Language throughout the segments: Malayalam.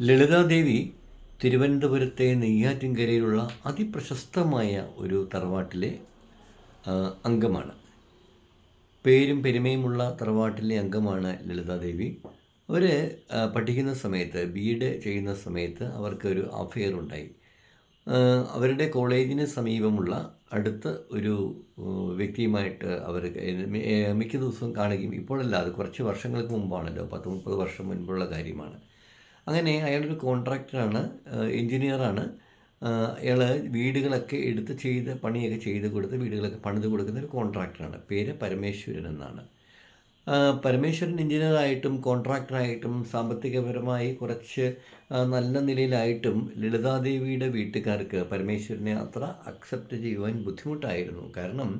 ലളിതാദേവി തിരുവനന്തപുരത്തെ നെയ്യാറ്റിൻകരയിലുള്ള അതിപ്രശസ്തമായ ഒരു തറവാട്ടിലെ അംഗമാണ്. പേരും പെരുമയുമുള്ള തറവാട്ടിലെ അംഗമാണ് ലളിതാദേവി. അവർ പഠിക്കുന്ന സമയത്ത് ബി എഡ് ചെയ്യുന്ന സമയത്ത് അവർക്കൊരു അഫെയർ ഉണ്ടായി. അവരുടെ കോളേജിന് സമീപമുള്ള അടുത്ത ഒരു വ്യക്തിയുമായിട്ട് അവർ മിക്ക ദിവസവും കാണുകയും ഇപ്പോഴല്ല അത് കുറച്ച് വർഷങ്ങൾക്ക് മുമ്പാണല്ലോ പത്ത് മുപ്പത് വർഷം മുൻപുള്ള കാര്യമാണ്. അങ്ങനെ അയാളൊരു കോൺട്രാക്ടറാണ് എൻജിനീയറാണ്. അയാൾ വീടുകളൊക്കെ എടുത്ത് ചെയ്ത് പണിയൊക്കെ ചെയ്ത് കൊടുത്ത് വീടുകളൊക്കെ പണിത് കൊടുക്കുന്ന ഒരു കോൺട്രാക്ടറാണ്. പേര് പരമേശ്വരൻ എന്നാണ്. പരമേശ്വരൻ എഞ്ചിനീയറായിട്ടും കോൺട്രാക്ടറായിട്ടും സാമ്പത്തികപരമായി കുറച്ച് നല്ല നിലയിലായിട്ടും ലളിതാദേവിയുടെ വീട്ടുകാർക്ക് പരമേശ്വരനെ അത്ര അക്സെപ്റ്റ് ചെയ്യുവാൻ ബുദ്ധിമുട്ടായിരുന്നു. കാരണം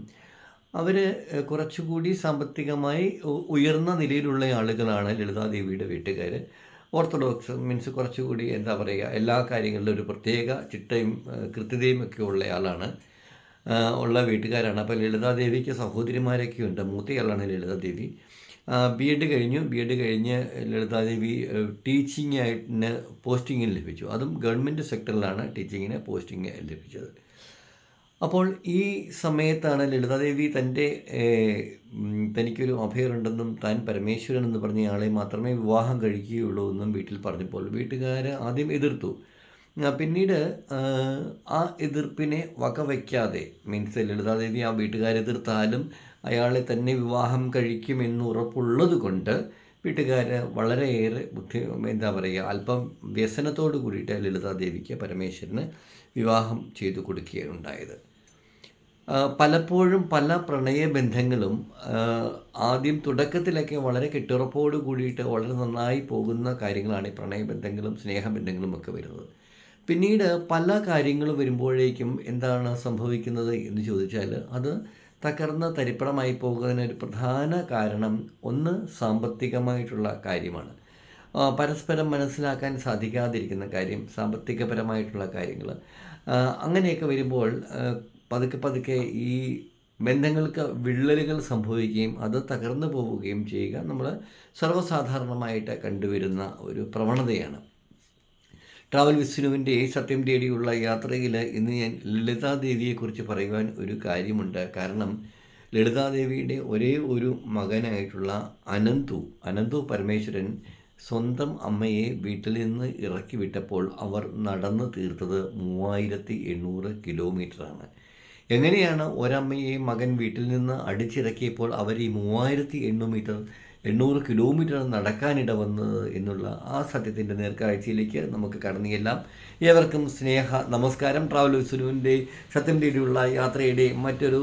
അവർ കുറച്ചുകൂടി സാമ്പത്തികമായി ഉയർന്ന നിലയിലുള്ള ആളുകളാണ് ലളിതാദേവിയുടെ വീട്ടുകാർ ഓർത്തഡോക്സ് മീൻസ് കുറച്ചുകൂടി എന്താ പറയുക എല്ലാ കാര്യങ്ങളിലും ഒരു പ്രത്യേക ചിട്ടയും കൃത്യതയും ഒക്കെ ഉള്ള ആളാണ്. ഉള്ള വീട്ടുകാരാണ്. അപ്പോൾ ലളിതാദേവിക്ക് സഹോദരിമാരൊക്കെ ഉണ്ട്. മൂത്തയാളാണ് ലളിതാദേവി ബി എഡ് കഴിഞ്ഞു. ബി എഡ് കഴിഞ്ഞ് ലളിതാദേവി ടീച്ചിങ് പോസ്റ്റിങ്ങിന് ലഭിച്ചു. അതും ഗവൺമെന്റ് സെക്ടറിലാണ് ടീച്ചിങ്ങിന് പോസ്റ്റിങ് ലഭിച്ചത്. അപ്പോൾ ഈ സമയത്താണ് ലളിതാദേവി തന്റെ തനിക്കൊരു അഭയറുണ്ടെന്നും താൻ പരമേശ്വരൻ എന്ന് പറഞ്ഞ ആളെ മാത്രമേ വിവാഹം കഴിക്കുകയുള്ളൂ എന്നും വീട്ടിൽ പറഞ്ഞപ്പോൾ വീട്ടുകാർ ആദ്യം എതിർത്തു. പിന്നീട് ആ, എതിർപ്പിനെ വകവയ്ക്കാതെ മീൻസ് ലളിതാദേവി ആ വീട്ടുകാരെതിർത്താലും അയാളെ തന്നെ വിവാഹം കഴിക്കുമെന്ന് ഉറപ്പുള്ളത് കൊണ്ട് വീട്ടുകാർ വളരെയേറെ ബുദ്ധി എന്താ പറയുക അല്പം വ്യസനത്തോട് കൂടിയിട്ട് ലളിതാദേവിക്ക് പരമേശ്വരന് വിവാഹം ചെയ്തു കൊടുക്കുകയാണ് ഉണ്ടായത്. ആ, പലപ്പോഴും പല പ്രണയ ബന്ധങ്ങളും ആദ്യം തുടക്കത്തിലൊക്കെ വളരെ കെട്ടുറപ്പോട് കൂടിയിട്ട് വളരെ നന്നായി പോകുന്ന കാര്യങ്ങളാണ് ഈ പ്രണയബന്ധങ്ങളും സ്നേഹബന്ധങ്ങളും ഒക്കെ വരുന്നത്. പിന്നീട് പല കാര്യങ്ങൾ വരുമ്പോഴേക്കും എന്താണ് സംഭവിക്കുന്നത് എന്ന് ചോദിച്ചാൽ അത് തകർന്ന് തരിപ്പണമായി പോകുന്നതിന് ഒരു പ്രധാന കാരണം ഒന്ന് സാമ്പത്തികമായിട്ടുള്ള കാര്യമാണ്. പരസ്പരം മനസ്സിലാക്കാൻ സാധിക്കാതിരിക്കുന്ന കാര്യം സാമ്പത്തികപരമായിട്ടുള്ള കാര്യങ്ങൾ. അങ്ങനെയൊക്കെ വരുമ്പോൾ പതുക്കെ പതുക്കെ ഈ ബന്ധങ്ങൾക്ക് വിള്ളലുകൾ സംഭവിക്കുകയും അത് തകർന്നു പോവുകയും ചെയ്യുക നമ്മൾ സർവസാധാരണമായിട്ട് കണ്ടുവരുന്ന ഒരു പ്രവണതയാണ്. ട്രാവൽ വിസ്നുവിന്റെ സത്യം തേടിയുള്ള യാത്രയിൽ ഇന്ന് ഞാൻ ലളിതാദേവിയെക്കുറിച്ച് പറയുവാൻ ഒരു കാര്യമുണ്ട്. കാരണം ലളിതാദേവിയുടെ ഒരേ ഒരു മകനായിട്ടുള്ള അനന്തു അനന്തു പരമേശ്വരൻ സ്വന്തം അമ്മയെ വീട്ടിൽ നിന്ന് ഇറക്കി വിട്ടപ്പോൾ അവർ നടന്ന് തീർത്തത് മൂവായിരത്തി എണ്ണൂറ് കിലോമീറ്ററാണ്. എങ്ങനെയാണ് ഒരമ്മയെയും മകൻ വീട്ടിൽ നിന്ന് അടിച്ചിറക്കിയപ്പോൾ അവർ ഈ മൂവായിരത്തി എണ്ണൂറ് എണ്ണൂറ് കിലോമീറ്റർ നടക്കാനിട വന്നത് എന്നുള്ള ആ സത്യത്തിന്റെ നേർക്കാഴ്ചയിലേക്ക് നമുക്ക് കടന്നു ചെല്ലാം ഏവർക്കും സ്നേഹ നമസ്കാരം. ട്രാവൽ വിസുനുവിന്റെ സത്യം തേടിയുള്ള യാത്രയുടെ മറ്റൊരു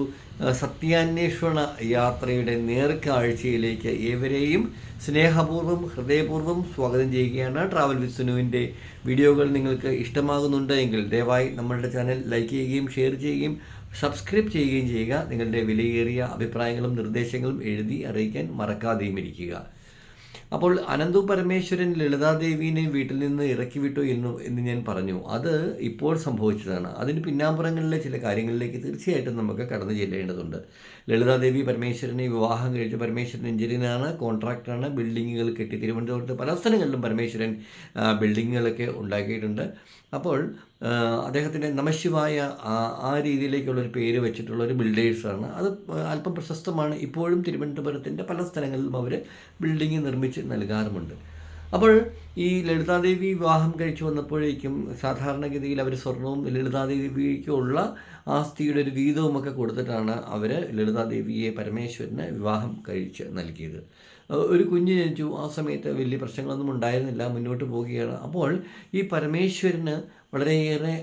സത്യാന്വേഷണ യാത്രയുടെ നേർക്കാഴ്ചയിലേക്ക് ഏവരെയും സ്നേഹപൂർവം ഹൃദയപൂർവം സ്വാഗതം ചെയ്യുകയാണ് ട്രാവൽ വിസുനുവിന്റെ വീഡിയോകൾ നിങ്ങൾക്ക് ഇഷ്ടമാകുന്നുണ്ട് എങ്കിൽ ദയവായി നമ്മളുടെ ചാനൽ ലൈക്ക് ചെയ്യുകയും ഷെയർ ചെയ്യുകയും സബ്സ്ക്രൈബ് ചെയ്യുകയും ചെയ്യുക. നിങ്ങളുടെ വിലയേറിയ അഭിപ്രായങ്ങളും നിർദ്ദേശങ്ങളും എഴുതി അറിയിക്കാൻ മറക്കാതെയും ഇരിക്കുക. അപ്പോൾ അനന്തു പരമേശ്വരൻ ലളിതാദേവിനെ വീട്ടിൽ നിന്ന് ഇറക്കി വിട്ടു എന്ന് എന്ന് ഞാൻ പറഞ്ഞു. അത് ഇപ്പോൾ സംഭവിച്ചതാണ്. അതിന് പിന്നാമ്പുറങ്ങളിലെ ചില കാര്യങ്ങളിലേക്ക് തീർച്ചയായിട്ടും നമുക്ക് കടന്നു ചെല്ലേണ്ടതുണ്ട്. ലളിതാദേവി പരമേശ്വരനെ വിവാഹം കഴിച്ച പരമേശ്വരൻ എഞ്ചിനീയറാണ് കോൺട്രാക്ടറാണ് ബിൽഡിങ്ങുകൾ കെട്ടി തിരുവനന്തപുരത്ത് പല സ്ഥലങ്ങളിലും പരമേശ്വരൻ ബിൽഡിങ്ങുകളൊക്കെ ഉണ്ടാക്കിയിട്ടുണ്ട്. അപ്പോൾ അദ്ദേഹത്തിന്റെ നമശിവായ ആ രീതിയിലേക്കുള്ള ഒരു പേര് വെച്ചിട്ടുള്ള ഒരു ബിൽഡേഴ്സാണ്. അത് അല്പം പ്രശസ്തമാണ്. ഇപ്പോഴും തിരുവനന്തപുരത്തിന്റെ പല സ്ഥലങ്ങളിലും അവർ ബിൽഡിങ് നിർമ്മിച്ച് നൽകാറുമുണ്ട്. അപ്പോൾ ഈ ലളിതാദേവി വിവാഹം കഴിച്ചു വന്നപ്പോഴേക്കും സാധാരണഗതിയിൽ അവർ സ്വർണവും ലളിതാദേവിക്കുള്ള ആസ്തിയുടെ ഒരു വീതവും ഒക്കെ കൊടുത്തിട്ടാണ് അവർ ലളിതാദേവിയെ പരമേശ്വരന് വിവാഹം കഴിച്ച് നൽകിയത്. ഒരു കുഞ്ഞ് ജനിച്ചു. ആ സമയത്ത് വലിയ പ്രശ്നങ്ങളൊന്നും ഉണ്ടായിരുന്നില്ല. മുന്നോട്ട് പോവുകയാണ്. അപ്പോൾ ഈ പരമേശ്വരന് വളരെയേറെ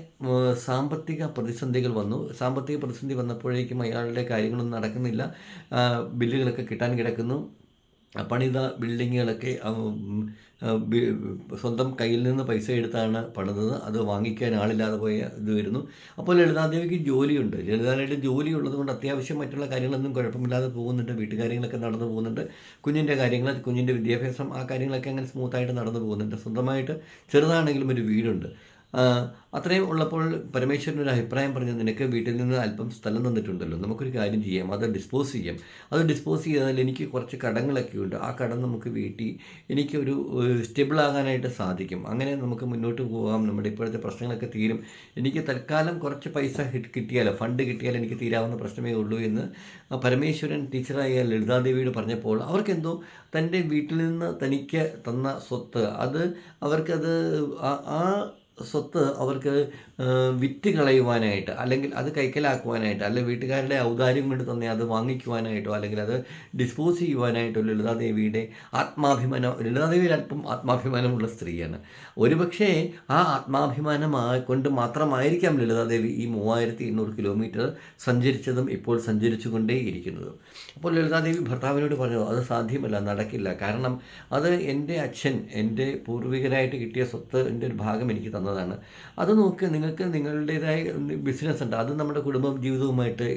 സാമ്പത്തിക പ്രതിസന്ധികൾ വന്നു. സാമ്പത്തിക പ്രതിസന്ധി വന്നപ്പോഴേക്കും അയാളുടെ കാര്യങ്ങളൊന്നും നടക്കുന്നില്ല. ബില്ലുകളൊക്കെ കിട്ടാൻ കിടക്കുന്നു. പണിത ബിൽഡിങ്ങുകളൊക്കെ സ്വന്തം കയ്യിൽ നിന്ന് പൈസ എടുത്താണ് പണിതത്. അത് വാങ്ങിക്കാൻ ആളില്ലാതെ പോയ ഇത് വരുന്നു. അപ്പോൾ ലളിതാദേവിക്ക് ജോലിയുണ്ട്. ലളിതാദേവിയുടെ ജോലി ഉള്ളതുകൊണ്ട് അത്യാവശ്യം മറ്റുള്ള കാര്യങ്ങളൊന്നും കുഴപ്പമില്ലാതെ പോകുന്നുണ്ട്. വീട്ടുകാര്യങ്ങളൊക്കെ നടന്നു പോകുന്നുണ്ട്. കുഞ്ഞിന്റെ കാര്യങ്ങൾ കുഞ്ഞിന്റെ വിദ്യാഭ്യാസം ആ കാര്യങ്ങളൊക്കെ അങ്ങനെ സ്മൂത്തായിട്ട് നടന്നു പോകുന്നുണ്ട്. സ്വന്തമായിട്ട് ചെറുതാണെങ്കിലും ഒരു വീടുണ്ട്. അത്രയും ഉള്ളപ്പോൾ പരമേശ്വരൻ ഒരു അഭിപ്രായം പറഞ്ഞു നിനക്ക് വീട്ടിൽ നിന്ന് അല്പം സ്ഥലം തന്നിട്ടുണ്ടല്ലോ. നമുക്കൊരു കാര്യം ചെയ്യാം. അത് ഡിസ്പോസ് ചെയ്യാം. അത് ഡിസ്പോസ് ചെയ്താൽ എനിക്ക് കുറച്ച് കടങ്ങളൊക്കെ ഉണ്ട്. ആ കടം നമുക്ക് വീട്ടി എനിക്കൊരു സ്റ്റെബിളാകാനായിട്ട് സാധിക്കും. അങ്ങനെ നമുക്ക് മുന്നോട്ട് പോകാം. നമ്മുടെ ഇപ്പോഴത്തെ പ്രശ്നങ്ങളൊക്കെ തീരും. എനിക്ക് തൽക്കാലം കുറച്ച് പൈസ കിട്ടിയാലോ? ഫണ്ട് കിട്ടിയാൽ എനിക്ക് തീരാവുന്ന പ്രശ്നമേ ഉള്ളൂ എന്ന് പരമേശ്വരൻ ടീച്ചറായ ലളിതാദേവിയോട് പറഞ്ഞപ്പോൾ അവർക്കെന്തോ തന്റെ വീട്ടിൽ നിന്ന് തനിക്ക് തന്ന സ്വത്ത്. അത് അവർക്കത് ആ- സ്വത്ത് അവർക്ക് വിറ്റ് കളയുവാനായിട്ട് അല്ലെങ്കിൽ അത് കൈക്കലാക്കുവാനായിട്ട് അല്ലെങ്കിൽ വീട്ടുകാരുടെ ഔദാര്യം കൊണ്ട് തന്നെ അത് വാങ്ങിക്കുവാനായിട്ടോ അല്ലെങ്കിൽ അത് ഡിസ്പോസ് ചെയ്യുവാനായിട്ടോ ലളിതാദേവിയുടെ ആത്മാഭിമാനം ലളിതാദേവി അല്പം ആത്മാഭിമാനമുള്ള സ്ത്രീയാണ്. ഒരുപക്ഷേ ആ ആത്മാഭിമാനം ആ- കൊണ്ട് മാത്രമായിരിക്കാം ലളിതാദേവി ഈ മൂവായിരത്തി എണ്ണൂറ് കിലോമീറ്റർ സഞ്ചരിച്ചതും ഇപ്പോൾ സഞ്ചരിച്ചു കൊണ്ടേയിരിക്കുന്നതും അപ്പോൾ ലളിതാദേവി ഭർത്താവിനോട് പറഞ്ഞു അത് സാധ്യമല്ല നടക്കില്ല. കാരണം അത് എന്റെ അച്ഛൻ എന്റെ പൂർവികരായിട്ട് കിട്ടിയ സ്വത്ത് എന്റെ ഒരു ഭാഗം എനിക്ക് തന്നതാണ് അത് നോക്കി നിങ്ങൾക്ക് നിങ്ങളുടേതായ ബിസിനസ് ഉണ്ട്. അത് നമ്മുടെ കുടുംബ ജീവിതവുമായിട്ട്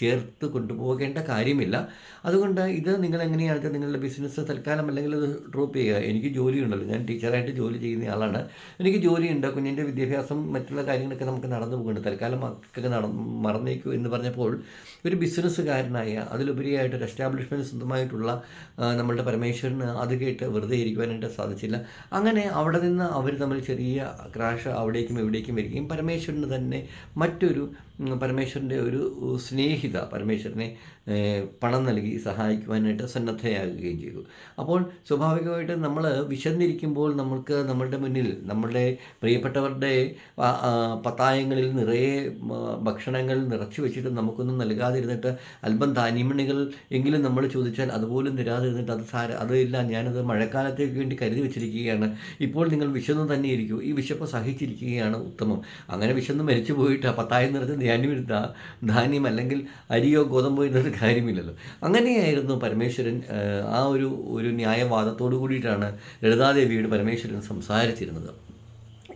ചേർത്ത് കൊണ്ടുപോകേണ്ട കാര്യമില്ല. അതുകൊണ്ട് ഇത് നിങ്ങൾ എങ്ങനെയാണ് നിങ്ങളുടെ ബിസിനസ് തൽക്കാലം അല്ലെങ്കിൽ അത് ഡ്രോപ്പ് ചെയ്യുക. എനിക്ക് ജോലിയുണ്ടല്ലോ. ഞാൻ ടീച്ചറായിട്ട് ജോലി ചെയ്യുന്ന ആളാണ്. എനിക്ക് ജോലിയുണ്ട്. കുഞ്ഞിന്റെ വിദ്യാഭ്യാസം മറ്റുള്ള കാര്യങ്ങളൊക്കെ നമുക്ക് നടന്നു പോകുന്നുണ്ട്. തൽക്കാലം മക്കൾക്ക് നട മറന്നേക്കൂ എന്ന് പറഞ്ഞപ്പോൾ ഒരു ബിസിനസ്സുകാരനായ അതിലുപരിയായിട്ട് ഒരു എസ്റ്റാബ്ലിഷ്മെന്റ് സ്വന്തമായിട്ടുള്ള നമ്മളുടെ പരമേശ്വരന് അത് കേട്ട് വെറുതെ ഇരിക്കുവാനായിട്ട് സാധിച്ചില്ല. അങ്ങനെ അവിടെ നിന്ന് അവർ തമ്മിൽ ചെറിയ ക്രാഷ് അവിടേക്കും ഇവിടേക്കും വരികയും പരമേശ്വരന് തന്നെ മറ്റൊരു പരമേശ്വരന്റെ ഒരു സ്നേഹിത പരമേശ്വരനെ പണം നൽകി സഹായിക്കുവാനായിട്ട് സന്നദ്ധയാകുകയും ചെയ്തു. അപ്പോൾ സ്വാഭാവികമായിട്ട് നമ്മൾ വിശന്നിരിക്കുമ്പോൾ നമ്മൾക്ക് നമ്മളുടെ മുന്നിൽ നമ്മളുടെ പ്രിയപ്പെട്ടവരുടെ പത്തായങ്ങളിൽ നിറയെ ഭക്ഷണങ്ങൾ നിറച്ചു വെച്ചിട്ട് നമുക്കൊന്നും നൽകാതിരുന്നിട്ട് അല്പം ധാന്യമണികൾ എങ്കിലും നമ്മൾ ചോദിച്ചാൽ അതുപോലും തരാതിരുന്നിട്ട് അത് സാര അതില്ല ഞാനത് മഴക്കാലത്തേക്ക് വേണ്ടി കരുതി വെച്ചിരിക്കുകയാണ്. ഇപ്പോൾ നിങ്ങൾ വിശന്ന് തന്നെ ഇരിക്കൂ ഈ വിശപ്പ് സഹിച്ചിരിക്കുകയാണ് ഉത്തമം. അങ്ങനെ വിശന്ന് മരിച്ചു പോയിട്ട് പത്തായം നിറച്ച് ഇരുന്ന ധാന്യം അല്ലെങ്കിൽ അരിയോ ഗോതമ്പോ ഇരുന്നിട്ട് കാര്യമില്ലല്ലോ. അങ്ങനെയായിരുന്നു പരമേശ്വരൻ ആ ഒരു ഒരു ന്യായവാദത്തോടു കൂടിയിട്ടാണ് ലളിതാദേവിയോട് പരമേശ്വരൻ സംസാരിച്ചിരുന്നത്.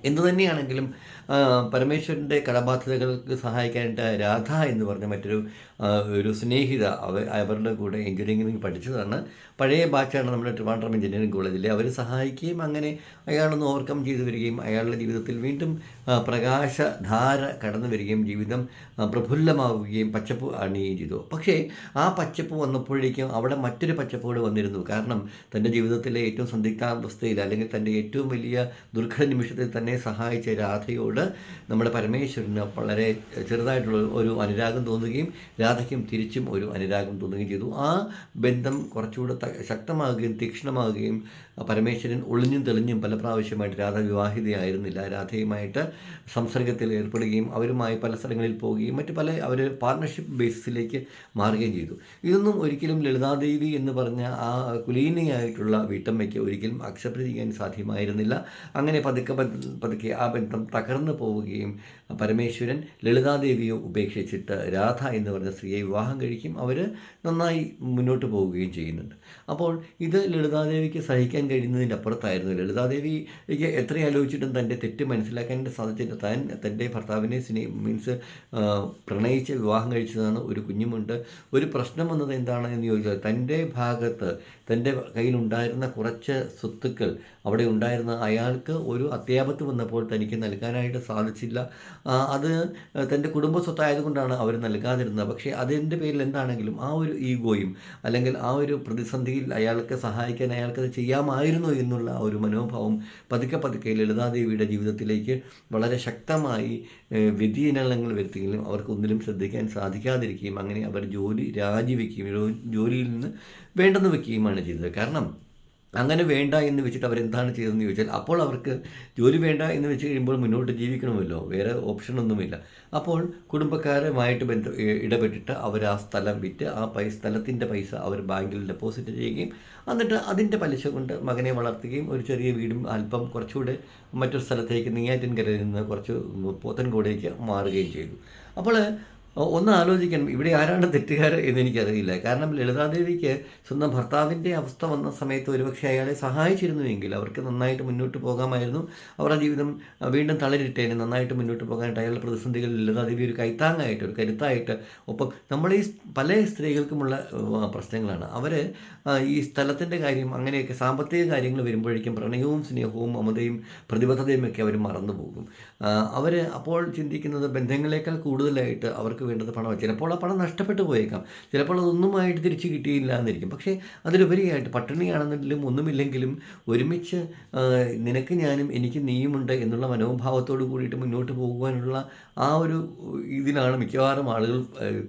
എന്തു തന്നെയാണെങ്കിലും പരമേശ്വരന്റെ കടബാധ്യതകൾക്ക് സഹായിക്കാനായിട്ട് രാധ എന്ന് പറഞ്ഞ മറ്റൊരു ഒരു സ്നേഹിത അവ അവരുടെ കൂടെ എഞ്ചിനീയറിംഗ് പഠിച്ചതാണ്. പഴയ ബാച്ചാണ് നമ്മുടെ ട്രിവാൻഡ്രം എഞ്ചിനീയറിംഗ് കോളേജിൽ അവർ സഹായിക്കുകയും അങ്ങനെ അയാളൊന്ന് ഓവർകം ചെയ്തു വരികയും അയാളുടെ ജീവിതത്തിൽ വീണ്ടും പ്രകാശധാര കടന്നു വരികയും ജീവിതം പ്രഫുല്ലമാവുകയും പച്ചപ്പ് അണിയുകയും ചെയ്തു. പക്ഷേ ആ പച്ചപ്പ് വന്നപ്പോഴേക്കും അവിടെ മറ്റൊരു പച്ചപ്പോട് വന്നിരുന്നു. കാരണം തന്റെ ജീവിതത്തിലെ ഏറ്റവും സന്ദിഗ്ധാവസ്ഥയിൽ അല്ലെങ്കിൽ തന്റെ ഏറ്റവും വലിയ ദുർഘട നിമിഷത്തിൽ തന്നെ സഹായിച്ച രാധയോട് നമ്മുടെ പരമേശ്വരന് വളരെ ചെറുതായിട്ടുള്ള ഒരു അനുരാഗം തോന്നുകയും രാധയ്ക്കും തിരിച്ചും ഒരു അനുരാഗം തോന്നുകയും ചെയ്തു. ആ ബന്ധം കുറച്ചുകൂടെ ശക്തമാകുകയും തീക്ഷ്ണമാകുകയും പരമേശ്വരൻ ഒളിഞ്ഞും തെളിഞ്ഞും പല പ്രാവശ്യമായിട്ട് രാധ വിവാഹിതയായിരുന്നില്ല. രാധയുമായിട്ട് സംസർഗത്തിൽ ഏർപ്പെടുകയും അവരുമായി പല സ്ഥലങ്ങളിൽ പോവുകയും മറ്റ് പല അവർ പാർട്ണർഷിപ്പ് ബേസിസിലേക്ക് മാറുകയും ചെയ്തു. ഇതൊന്നും ഒരിക്കലും ലളിതാദേവി എന്ന് പറഞ്ഞ ആ കുലീനയായിട്ടുള്ള വീട്ടമ്മയ്ക്ക് ഒരിക്കലും അക്സെപ്റ്റ് ചെയ്യാൻ സാധ്യമായിരുന്നില്ല. അങ്ങനെ പതുക്കെ പത്- പതുക്കെ ആ ബന്ധം തകർന്നു പോവുകയും പരമേശ്വരൻ ലളിതാദേവിയെ ഉപേക്ഷിച്ചിട്ട് രാധ എന്ന് പറഞ്ഞ സ്ത്രീയെ വിവാഹം കഴിക്കും. അവർ നന്നായി മുന്നോട്ട് പോവുകയും ചെയ്യുന്നുണ്ട്. അപ്പോൾ ഇത് ലളിതാദേവിക്ക് സഹിക്കാൻ കഴിയുന്നതിന്റെ അപ്പുറത്തായിരുന്നു. ലളിതാദേവിക്ക് എത്ര ആലോചിച്ചിട്ടും തന്റെ തെറ്റ് മനസ്സിലാക്കാനായിട്ട് സാധിച്ചില്ല താൻ തന്റെ ഭർത്താവിനെ സ്നേ മീൻസ് പ്രണയിച്ച് വിവാഹം കഴിച്ചതാണ് ഒരു കുഞ്ഞുമുണ്ട്. ഒരു പ്രശ്നം വന്നത് എന്താണ് എന്ന് ചോദിച്ചാൽ തന്റെ ഭാഗത്ത് തന്റെ കയ്യിലുണ്ടായിരുന്ന കുറച്ച് സ്വത്തുക്കൾ അവിടെ ഉണ്ടായിരുന്ന അയാൾക്ക് ഒരു അത്യാപത്ത് വന്നപ്പോൾ തനിക്ക് നൽകാനായിട്ട് സാധിച്ചില്ല. അത് തന്റെ കുടുംബ സ്വത്തായതുകൊണ്ടാണ് അവർ നൽകാതിരുന്നത്. പക്ഷേ അതിന്റെ പേരിൽ എന്താണെങ്കിലും ആ ഒരു ഈഗോയും അല്ലെങ്കിൽ ആ ഒരു പ്രതിസന്ധിയിൽ അയാൾക്ക് സഹായിക്കാൻ അയാൾക്കത് ചെയ്യാമായിരുന്നു എന്നുള്ള ഒരു മനോഭാവം പതുക്കെ പതുക്കെ ലളിതാദേവിയുടെ ജീവിതത്തിലേക്ക് വളരെ ശക്തമായി വ്യതിയനങ്ങൾ വരുത്തുകയും അവർക്ക് ഒന്നിലും ശ്രദ്ധിക്കാൻ സാധിക്കാതിരിക്കുകയും അങ്ങനെ അവർ ജോലി രാജിവെക്കുകയും ജോലിയിൽ നിന്ന് വേണ്ടെന്ന് വെക്കുകയുമാണ് ചെയ്തത്. കാരണം അങ്ങനെ വേണ്ട എന്ന് വെച്ചിട്ട് അവരെന്താണ് ചെയ്തതെന്ന് ചോദിച്ചാൽ അപ്പോൾ അവർക്ക് ജോലി വേണ്ട എന്ന് വെച്ച് കഴിയുമ്പോൾ മുന്നോട്ട് ജീവിക്കണമല്ലോ. വേറെ ഓപ്ഷനൊന്നുമില്ല അപ്പോൾ കുടുംബക്കാരുമായിട്ട് ബന്ധ ഇടപെട്ടിട്ട് അവർ ആ സ്ഥലം വിറ്റ് ആ പൈസ സ്ഥലത്തിന്റെ പൈസ അവർ ബാങ്കിൽ ഡെപ്പോസിറ്റ് ചെയ്യുകയും എന്നിട്ട് അതിന്റെ പലിശ കൊണ്ട് മകനെ വളർത്തുകയും ഒരു ചെറിയ വീടും അല്പം കുറച്ചുകൂടെ മറ്റൊരു സ്ഥലത്തേക്ക് നെയ്യാറ്റിൻകരയിൽ നിന്ന് കുറച്ച് പോത്തൻകോടേക്ക് മാറുകയും ചെയ്തു. അപ്പോൾ ഒന്ന് ആലോചിക്കണം. ഇവിടെ ആരാണ് തെറ്റുകാർ എന്ന് എനിക്കറിയില്ല. കാരണം ലളിതാദേവിക്ക് സ്വന്തം ഭർത്താവിന്റെ അവസ്ഥ വന്ന സമയത്ത് ഒരുപക്ഷെ അയാളെ സഹായിച്ചിരുന്നുവെങ്കിൽ അവർക്ക് നന്നായിട്ട് മുന്നോട്ട് പോകാമായിരുന്നു. അവരുടെ ജീവിതം വീണ്ടും തളരിട്ടേനെ നന്നായിട്ട് മുന്നോട്ട് പോകാനായിട്ട് അയാളുടെ പ്രതിസന്ധികളിൽ ലളിതാദേവി ഒരു കൈത്താങ്ങായിട്ട് ഒരു കരുത്തായിട്ട് ഒപ്പം നമ്മൾ ഈ പല സ്ത്രീകൾക്കുമുള്ള പ്രശ്നങ്ങളാണ്. അവർ ഈ സ്ഥലത്തിന്റെ കാര്യം അങ്ങനെയൊക്കെ സാമ്പത്തിക കാര്യങ്ങൾ വരുമ്പോഴേക്കും പ്രണയവും സ്നേഹവും മമതയും പ്രതിബദ്ധതയും ഒക്കെ അവർ മറന്നു പോകും. അവർ അപ്പോൾ ചിന്തിക്കുന്നത് ബന്ധങ്ങളെക്കാൾ കൂടുതലായിട്ട് അവർക്ക് വേണ്ടത് പണമാണ്. ചിലപ്പോൾ ആ പണം നഷ്ടപ്പെട്ടു പോയേക്കാം. ചിലപ്പോൾ അതൊന്നുമായിട്ട് തിരിച്ചു കിട്ടിയില്ല എന്നിരിക്കും. പക്ഷേ അതിലുപരിയായിട്ട് പട്ടിണിയാണെന്നെങ്കിലും ഒന്നുമില്ലെങ്കിലും ഒരുമിച്ച് നിനക്ക് ഞാനും എനിക്ക് നീയുമുണ്ട് എന്നുള്ള മനോഭാവത്തോട് കൂടിയിട്ട് മുന്നോട്ട് പോകുവാനുള്ള ആ ഒരു ഇതിനാണ് മിക്കവാറും ആളുകൾ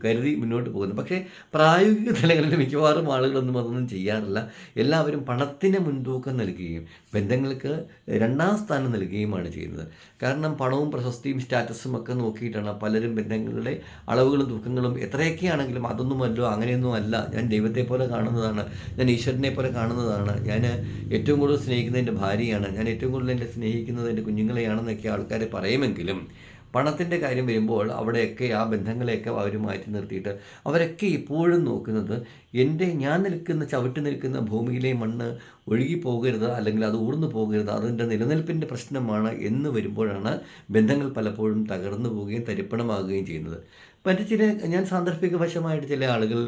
കരുതി മുന്നോട്ട് പോകുന്നത്. പക്ഷേ പ്രായോഗിക തലങ്ങളിൽ മിക്കവാറും ആളുകളൊന്നും അതൊന്നും ചെയ്യാറില്ല. എല്ലാവരും പണത്തിന് മുൻതൂക്കം നൽകുകയും ബന്ധങ്ങൾക്ക് രണ്ടാം സ്ഥാനം നൽകുകയുമാണ് ചെയ്യുന്നത്. കാരണം പണവും പ്രശസ്തിയും സ്റ്റാറ്റസും ഒക്കെ നോക്കിയിട്ടാണ് പലരും ബന്ധങ്ങളുടെ അളവുകളും ദുഃഖങ്ങളും എത്രയൊക്കെയാണെങ്കിലും അതൊന്നുമല്ലോ അങ്ങനെയൊന്നും അല്ല. ഞാൻ ദൈവത്തെ പോലെ കാണുന്നതാണ്. ഞാൻ ഈശ്വരനെ പോലെ കാണുന്നതാണ്. ഞാൻ ഏറ്റവും കൂടുതൽ സ്നേഹിക്കുന്നത് എന്റെ ഭാര്യയാണ്. ഞാൻ ഏറ്റവും കൂടുതൽ എന്റെ സ്നേഹിക്കുന്നത് എന്റെ കുഞ്ഞുങ്ങളെയാണെന്നൊക്കെ ആൾക്കാർ പറയുമെങ്കിലും പണത്തിന്റെ കാര്യം വരുമ്പോൾ അവിടെയൊക്കെ ആ ബന്ധങ്ങളെയൊക്കെ അവർ മാറ്റി നിർത്തിയിട്ട് അവരൊക്കെ ഇപ്പോഴും നോക്കുന്നത് എന്റെ ഞാൻ നിൽക്കുന്ന ചവിട്ടി നിൽക്കുന്ന ഭൂമിയിലെ മണ്ണ് ഒഴുകി പോകരുത് അല്ലെങ്കിൽ അത് ഊർന്നു പോകരുത് അതിന്റെ നിലനിൽപ്പിന്റെ പ്രശ്നമാണ് എന്ന് വരുമ്പോഴാണ് ബന്ധങ്ങൾ പലപ്പോഴും തകർന്നു പോവുകയും തരിപ്പണമാകുകയും ചെയ്യുന്നത്. മറ്റു ചില ഞാൻ സാന്ദർഭികവശമായിട്ട് ചില ആളുകൾ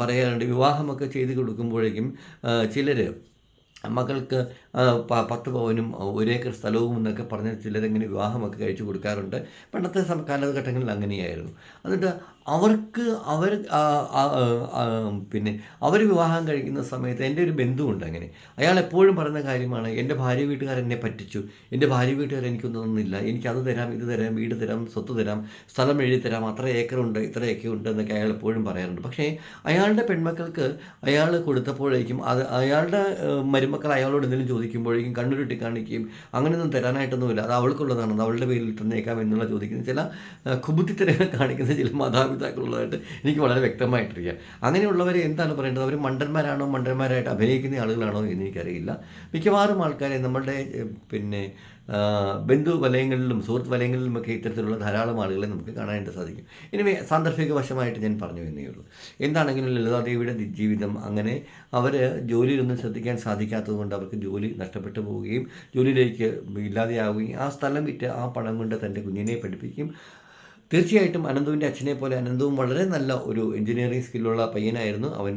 പറയാറുണ്ട് വിവാഹമൊക്കെ ചെയ്ത് കൊടുക്കുമ്പോഴേക്കും ചിലർ മകൾക്ക് പത്ത് പവനും ഒരേ ഒരേക്കർ സ്ഥലവും എന്നൊക്കെ പറഞ്ഞ് ചിലരെങ്ങനെ വിവാഹമൊക്കെ കഴിച്ചു കൊടുക്കാറുണ്ട്. പണ്ടത്തെ കാലഘട്ടങ്ങളിൽ അങ്ങനെയായിരുന്നു. എന്നിട്ട് അവർക്ക് അവർ പിന്നെ അവർ വിവാഹം കഴിക്കുന്ന സമയത്ത് എന്റെ ഒരു ബന്ധുവുണ്ട് അങ്ങനെ. അയാൾ എപ്പോഴും പറയുന്ന കാര്യമാണ് എന്റെ ഭാര്യ വീട്ടുകാർ എന്നെ പറ്റിച്ചു. എന്റെ ഭാര്യ വീട്ടുകാർ എനിക്കൊന്നും തന്നില്ല. എനിക്ക് അത് തരാം ഇത് തരാം വീട് തരാം സ്വത്ത് തരാം സ്ഥലം എഴുതി തരാം അത്ര ഏക്കറുണ്ട് ഇത്ര ഏക്കർ ഉണ്ട് എന്നൊക്കെ അയാൾ എപ്പോഴും പറയാറുണ്ട്. പക്ഷേ അയാളുടെ പെൺമക്കൾക്ക് അയാൾ കൊടുത്തപ്പോഴേക്കും അത് അയാളുടെ മരുമക്കൾ അയാളോട് എന്തെങ്കിലും ചോദിക്കുമ്പോഴേക്കും കണ്ണുരുട്ടി കാണിക്കുകയും അങ്ങനെയൊന്നും തരാനായിട്ടൊന്നുമില്ല. അത് അവൾക്കുള്ളതാണ്. അത് അവളുടെ പേരിൽ തന്നേക്കാം എന്നുള്ള ചോദിക്കുന്ന ചില കുബുദ്ധിത്തരങ്ങൾ കാണിക്കുന്ന ചില മാതാപിതാക്കളുള്ളതായിട്ട് എനിക്ക് വളരെ വ്യക്തമായിട്ടറിയാം അങ്ങനെയുള്ളവരെ എന്താണ് പറയേണ്ടത്? അവർ മണ്ടന്മാരാണോ? മണ്ടന്മാരായിട്ട് അഭിനയിക്കുന്ന ആളുകളാണോ എന്ന് എനിക്കറിയില്ല. മിക്കവാറും ആൾക്കാരെ നമ്മളുടെ പിന്നെ ബന്ധു വലയങ്ങളിലും സുഹൃത്ത് വലയങ്ങളിലുമൊക്കെ ഇത്തരത്തിലുള്ള ധാരാളം ആളുകളെ നമുക്ക് കാണാനായിട്ട് സാധിക്കും. ഇനി സാന്ദർഭിക വശമായിട്ട് ഞാൻ പറഞ്ഞു എന്നേ ഉള്ളൂ. എന്താണെങ്കിലും ലളിതാദേവിയുടെ ജീവിതം അങ്ങനെ അവർ ജോലിയിലൊന്നും ശ്രദ്ധിക്കാൻ സാധിക്കാത്തത് കൊണ്ട് അവർക്ക് ജോലി നഷ്ടപ്പെട്ടു പോവുകയും ജോലിയിലേക്ക് ഇല്ലാതെയാവുകയും ആ സ്ഥലം വിറ്റ് ആ പണം കൊണ്ട് തന്റെ കുഞ്ഞിനെ പഠിപ്പിക്കും. തീർച്ചയായിട്ടും അനന്തുവിന്റെ അച്ഛനെ പോലെ അനന്തവും വളരെ നല്ല ഒരു എഞ്ചിനീയറിംഗ് സ്കില്ലുള്ള പയ്യനായിരുന്നു. അവൻ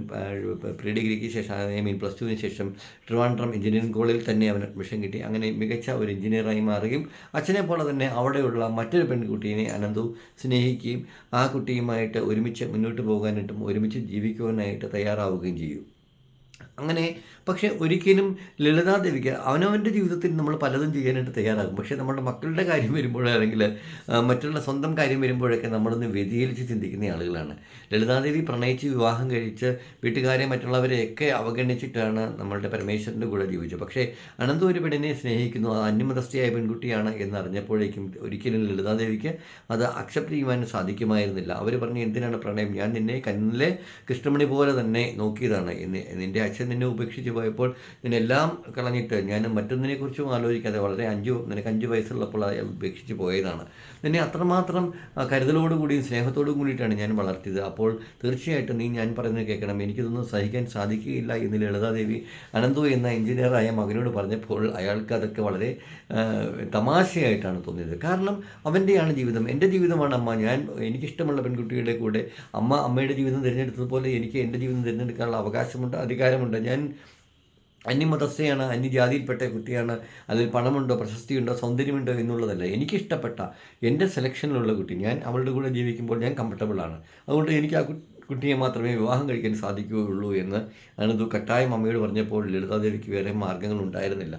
പ്രീ ഡിഗ്രിക്ക് ശേഷം ഐ മീൻ പ്ലസ് ടുവിന് ശേഷം ട്രിവാൻഡ്രം എഞ്ചിനീയറിംഗ് കോളേജിൽ തന്നെ അവൻ അഡ്മിഷൻ കിട്ടി. അങ്ങനെ മികച്ച ഒരു എഞ്ചിനീയറായി മാറുകയും അച്ഛനെ പോലെ തന്നെ അവിടെയുള്ള മറ്റൊരു പെൺകുട്ടിയെ അനന്തു സ്നേഹിക്കുകയും ആ കുട്ടിയുമായിട്ട് ഒരുമിച്ച് മുന്നോട്ട് പോകാനായിട്ടും ഒരുമിച്ച് ജീവിക്കുവാനായിട്ട് തയ്യാറാവുകയും ചെയ്യും. അങ്ങനെ പക്ഷേ ഒരിക്കലും ലളിതാദേവിക്ക് അവനവന്റെ ജീവിതത്തിൽ നമ്മൾ പലതും ചെയ്യാനായിട്ട് തയ്യാറാകും. പക്ഷേ നമ്മുടെ മക്കളുടെ കാര്യം വരുമ്പോഴാണെങ്കിൽ അല്ലെങ്കിൽ മറ്റുള്ള സ്വന്തം കാര്യം വരുമ്പോഴൊക്കെ നമ്മളൊന്ന് വ്യതിചലിച്ച് ചിന്തിക്കുന്ന ആളുകളാണ്. ലളിതാദേവി പ്രണയിച്ച് വിവാഹം കഴിച്ച് വീട്ടുകാരെ മറ്റുള്ളവരെയൊക്കെ അവഗണിച്ചിട്ടാണ് നമ്മളുടെ പരമേശ്വരന്റെ കൂടെ ജീവിച്ചത്. പക്ഷേ അനന്ത ഒരു പെണ്ണിനെ സ്നേഹിക്കുന്നു. അത് അന്യമതസ്ഥയായ പെൺകുട്ടിയാണ് എന്നറിഞ്ഞപ്പോഴേക്കും ഒരിക്കലും ലളിതാദേവിക്ക് അത് അക്സെപ്റ്റ് ചെയ്യുവാൻ സാധിക്കുമായിരുന്നില്ല. അവർ പറഞ്ഞു എന്തിനാണ് പ്രണയം? ഞാൻ നിന്നെ കണ്ണിലെ കൃഷ്ണമണി പോലെ തന്നെ നോക്കിയതാണ്. നിന്റെ അച്ഛൻ നിന്നെ ഉപേക്ഷിച്ച് പോയപ്പോൾ നിന്നെല്ലാം കളഞ്ഞിട്ട് ഞാൻ മറ്റൊന്നിനെക്കുറിച്ചും ആലോചിക്കാതെ വളരെ അഞ്ചു നിനക്ക് അഞ്ച് വയസ്സുള്ളപ്പോൾ അത് ഉപേക്ഷിച്ച് പോയതാണ്. നിന്നെ അത്രമാത്രം കരുതലോടുകൂടിയും സ്നേഹത്തോടും കൂടിയിട്ടാണ് ഞാൻ വളർത്തിയത്. അപ്പോൾ തീർച്ചയായിട്ടും നീ ഞാൻ പറയുന്നത് കേൾക്കണം. എനിക്കിതൊന്നും സഹിക്കാൻ സാധിക്കുകയില്ല എന്ന് ലളിതാദേവി അനന്തു എന്ന എഞ്ചിനീയറായ മകനോട് പറഞ്ഞപ്പോൾ അയാൾക്ക് അതൊക്കെ വളരെ തമാശയായിട്ടാണ് തോന്നിയത്. കാരണം അവന്റെയാണ് ജീവിതം. എന്റെ ജീവിതമാണ് അമ്മ. ഞാൻ എനിക്കിഷ്ടമുള്ള പെൺകുട്ടിയുടെ കൂടെ അമ്മ അമ്മയുടെ ജീവിതം തിരഞ്ഞെടുത്തതുപോലെ എനിക്ക് എന്റെ ജീവിതം തിരഞ്ഞെടുക്കാനുള്ള അവകാശമുണ്ട് അധികാരമുണ്ട്. ഞാൻ അന്യമതസ്ഥയാണ് അന്യജാതിയിൽപ്പെട്ട കുട്ടിയാണ് അതിൽ പണമുണ്ടോ പ്രശസ്തിയുണ്ടോ സൗന്ദര്യമുണ്ടോ എന്നുള്ളതല്ല. എനിക്കിഷ്ടപ്പെട്ട എന്റെ സെലക്ഷനിലുള്ള കുട്ടി ഞാൻ അവളുടെ കൂടെ ജീവിക്കുമ്പോൾ ഞാൻ കംഫർട്ടബിളാണ് അതുകൊണ്ട് എനിക്ക് ആ കുട്ടിയെ മാത്രമേ വിവാഹം കഴിക്കാൻ സാധിക്കുകയുള്ളൂ എന്ന് അനന്തു കട്ടായം അമ്മയോട് പറഞ്ഞപ്പോൾ ലളിതാദേവിക്ക് വേറെ മാർഗങ്ങൾ ഉണ്ടായിരുന്നില്ല.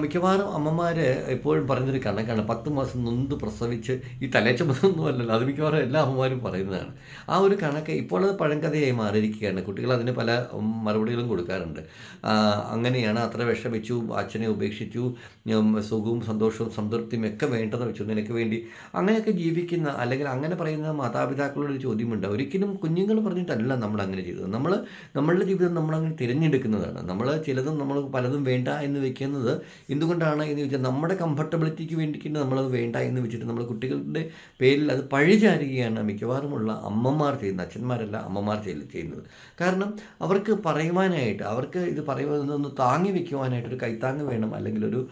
മിക്കവാറും അമ്മമാർ എപ്പോഴും പറഞ്ഞൊരു കണക്കാണ്. പത്ത് മാസം നൊന്ത് പ്രസവിച്ച് ഈ തലേച്ച തലേച്ചുമതൊന്നും അല്ലല്ലോ അത് മിക്കവാറും എല്ലാ അമ്മമാരും പറയുന്നതാണ്. ആ ഒരു കണക്ക് ഇപ്പോൾ അത് പഴങ്കഥയായി മാറിയിരിക്കുകയാണ്. കുട്ടികൾ അതിന് പല മറുപടികളും കൊടുക്കാറുണ്ട്. അങ്ങനെയാണ് അത്ര വിഷമിച്ചു അച്ഛനെ ഉപേക്ഷിച്ചു സുഖവും സന്തോഷവും സംതൃപ്തിയും ഒക്കെ വേണ്ടെന്ന് വെച്ചു. നിനക്ക് വേണ്ടി അങ്ങനെയൊക്കെ ജീവിക്കുന്ന അല്ലെങ്കിൽ അങ്ങനെ പറയുന്ന മാതാപിതാക്കളുടെ ഒരു ചോദ്യമുണ്ട്. ഒരിക്കലും കുഞ്ഞുങ്ങൾ പറഞ്ഞിട്ടല്ല നമ്മൾ അങ്ങനെ ചെയ്തത്. നമ്മൾ നമ്മളുടെ ജീവിതം നമ്മളങ്ങനെ തിരഞ്ഞെടുക്കുന്നതാണ്. നമ്മൾ ചിലതും നമ്മൾ പലതും വേണ്ട എന്ന് വെക്കുന്നത് എന്തുകൊണ്ടാണ് എന്ന് ചോദിച്ചാൽ നമ്മുടെ കംഫർട്ടബിലിറ്റിക്ക് വേണ്ടിയിട്ട് നമ്മളത് വേണ്ട എന്ന് വെച്ചിട്ട് നമ്മൾ കുട്ടികളുടെ പേരിൽ അത് പഴിചാരുകയാണ് മിക്കവാറുമുള്ള അമ്മമാർ ചെയ്യുന്നത് അച്ഛന്മാരല്ല അമ്മമാർ ചെയ്യ- ചെയ്യുന്നത്. കാരണം അവർക്ക് പറയുവാനായിട്ട് അവർക്ക് ഇത് പറയുന്നതൊന്ന് താങ്ങി വെക്കുവാനായിട്ട് ഒരു കൈത്താങ്ങ് വേണം അല്ലെങ്കിൽ ഒരു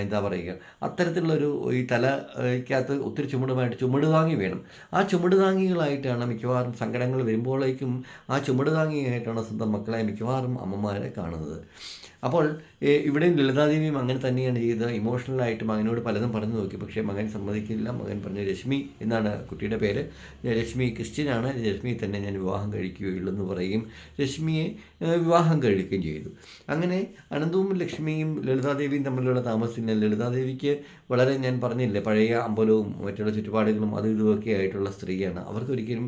എന്താ പറയുക അത്തരത്തിലുള്ളൊരു ഈ തലയ്ക്കകത്ത് ഒത്തിരി ചുമടുമായിട്ട് ചുമട് താങ്ങി വേണം. ആ ചുമട് താങ്ങികളായിട്ടാണ് മിക്കവാറും സങ്കടങ്ങൾ വരുമ്പോഴേക്കും ആ ചുമട് താങ്ങിയായിട്ടാണ് സ്വന്തം മക്കളെ മിക്കവാറും അമ്മമാരെ കാണുന്നത്. അപ്പോൾ ഇവിടെയും ലളിതാദേവിയും അങ്ങനെ തന്നെയാണ് ചെയ്തത്. ഇമോഷണലായിട്ട് മകനോട് പലതും പറഞ്ഞു നോക്കി. പക്ഷേ മകൻ സമ്മതിക്കില്ല. മകൻ പറഞ്ഞു രശ്മി എന്നാണ് കുട്ടിയുടെ പേര്. രശ്മി ക്രിസ്ത്യനാണ്. രശ്മി തന്നെ ഞാൻ വിവാഹം കഴിക്കുകയുള്ളൂ എന്ന് പറയുകയും രശ്മിയെ വിവാഹം കഴിക്കുകയും ചെയ്തു. അങ്ങനെ അനന്തവും ലക്ഷ്മിയും ലളിതാദേവിയും തമ്മിലുള്ള താമസത്തിന് ലളിതാദേവിക്ക് വളരെ ഞാൻ പറഞ്ഞില്ലേ പഴയ അമ്പലവും മറ്റുള്ള ചുറ്റുപാടുകളും അതും ഇതുമൊക്കെ ആയിട്ടുള്ള സ്ത്രീയാണ്. അവർക്കൊരിക്കലും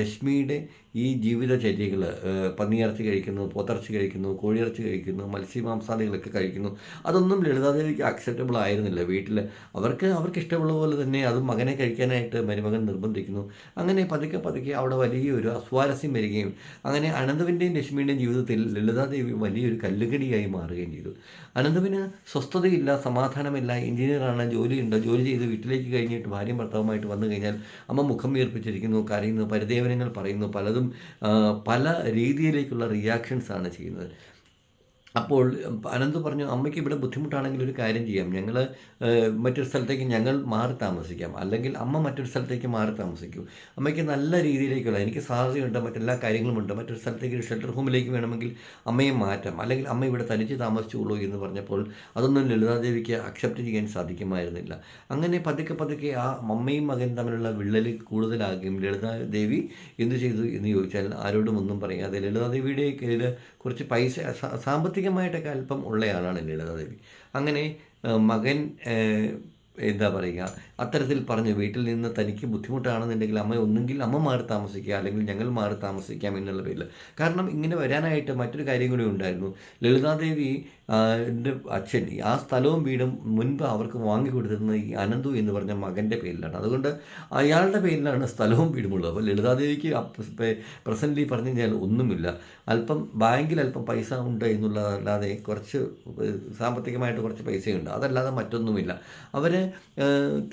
രശ്മിയുടെ ഈ ജീവിതചര്യകൾ പന്നിയിറച്ചി കഴിക്കുന്നു പോത്തിറച്ചി കഴിക്കുന്നു കോഴിയിറച്ചി കഴിക്കുന്നു മത്സ്യമാംസാദികളൊക്കെ കഴിക്കുന്നു അതൊന്നും ലളിതാദേവിക്ക് അക്സെപ്റ്റബിൾ ആയിരുന്നില്ല വീട്ടിൽ അവർക്ക് അവർക്ക് ഇഷ്ടമുള്ള പോലെ തന്നെ അത് മകനെ കഴിക്കാനായിട്ട് മരുമകൻ നിർബന്ധിക്കുന്നു. അങ്ങനെ പതുക്കെ പതുക്കെ അവിടെ വലിയൊരു അസ്വാരസ്യം വരികയും അങ്ങനെ അനന്തവിന്റെയും രശ്മിയുടെയും ജീവിതത്തിൽ ലളിതാദേവി വലിയൊരു കല്ലുകടിയായി മാറുകയും ചെയ്തു. അനന്തവിന് സ്വസ്ഥതയില്ല സമാധാനമില്ല എഞ്ചിനീയറാണ് ജോലിയുണ്ട്? ജോലി ചെയ്ത് വീട്ടിലേക്ക് കഴിഞ്ഞിട്ട് ഭാര്യയും ഭർത്താവുമായിട്ട് വന്നു കഴിഞ്ഞാൽ അമ്മ മുഖം വീർപ്പിച്ചിരിക്കുന്നു കരയുന്നു പരിദേവനങ്ങൾ പറയുന്നു പലതും പല രീതിയിലേക്കുള്ള റിയാക്ഷൻസാണ് ചെയ്യുന്നത്. അപ്പോൾ അനന്ത് പറഞ്ഞു അമ്മയ്ക്ക് ഇവിടെ ബുദ്ധിമുട്ടാണെങ്കിൽ ഒരു കാര്യം ചെയ്യാം. ഞങ്ങൾ മറ്റൊരു സ്ഥലത്തേക്ക് ഞങ്ങൾ മാറി താമസിക്കാം. അല്ലെങ്കിൽ അമ്മ മറ്റൊരു സ്ഥലത്തേക്ക് മാറി താമസിക്കൂ. അമ്മയ്ക്ക് നല്ല രീതിയിലേക്കുള്ള എനിക്ക് സാധ്യതയുണ്ട് മറ്റെല്ലാ കാര്യങ്ങളുമുണ്ട്. മറ്റൊരു സ്ഥലത്തേക്ക് ഒരു ഷെൽട്ടർ ഹോമിലേക്ക് വേണമെങ്കിൽ അമ്മയെ മാറ്റാം. അല്ലെങ്കിൽ അമ്മ ഇവിടെ തനിച്ച് താമസിച്ചുള്ളൂ എന്ന് പറഞ്ഞപ്പോൾ അതൊന്നും ലളിതാദേവിക്ക് അക്സെപ്റ്റ് ചെയ്യാൻ സാധിക്കുമായിരുന്നില്ല. അങ്ങനെ പതുക്കെ പതുക്കെ ആ അമ്മയും മകൻ തമ്മിലുള്ള വിള്ളൽ കൂടുതലാകുകയും ലളിതാദേവി എന്തു ചെയ്തു എന്ന് ചോദിച്ചാൽ ആരോടും ഒന്നും പറയാതെ ലളിതാദേവിയുടെ കയ്യിൽ കുറച്ച് പൈസ സാ- സാമ്പത്തികമായിട്ടൊക്കെ അല്പം ഉള്ളയാളാണ് ലളിതാദേവി അങ്ങനെ മകൻ എന്താ പറയുക അത്തരത്തിൽ പറഞ്ഞു വീട്ടിൽ നിന്ന് തനിക്ക് ബുദ്ധിമുട്ടാണെന്നുണ്ടെങ്കിൽ അമ്മ ഒന്നുകിൽ അമ്മ മാറി താമസിക്കുക അല്ലെങ്കിൽ ഞങ്ങൾ മാറി താമസിക്കാം എന്നുള്ള പേരിൽ. കാരണം ഇങ്ങനെ വരാനായിട്ട് മറ്റൊരു കാര്യം കൂടി ഉണ്ടായിരുന്നു. ലളിതാദേവി ആ, ന്റെ അച്ഛൻ ആ സ്ഥലവും വീടും മുൻപ് അവർക്ക് വാങ്ങിക്കൊടുത്തിരുന്നത് ഈ അനന്തു എന്ന് പറഞ്ഞ മകന്റെ പേരിലാണ്. അതുകൊണ്ട് അയാളുടെ പേരിലാണ് സ്ഥലവും വീടുമുള്ളത്. അപ്പോൾ ലളിതാദേവിക്ക് പ്രസന്റ്ലി പറഞ്ഞു കഴിഞ്ഞാൽ ഒന്നുമില്ല. അല്പം ബാങ്കിൽ അല്പം പൈസ ഉണ്ട് എന്നുള്ളതല്ലാതെ കുറച്ച് സാമ്പത്തികമായിട്ട് കുറച്ച് പൈസയുണ്ട്. അതല്ലാതെ മറ്റൊന്നുമില്ല. അവർ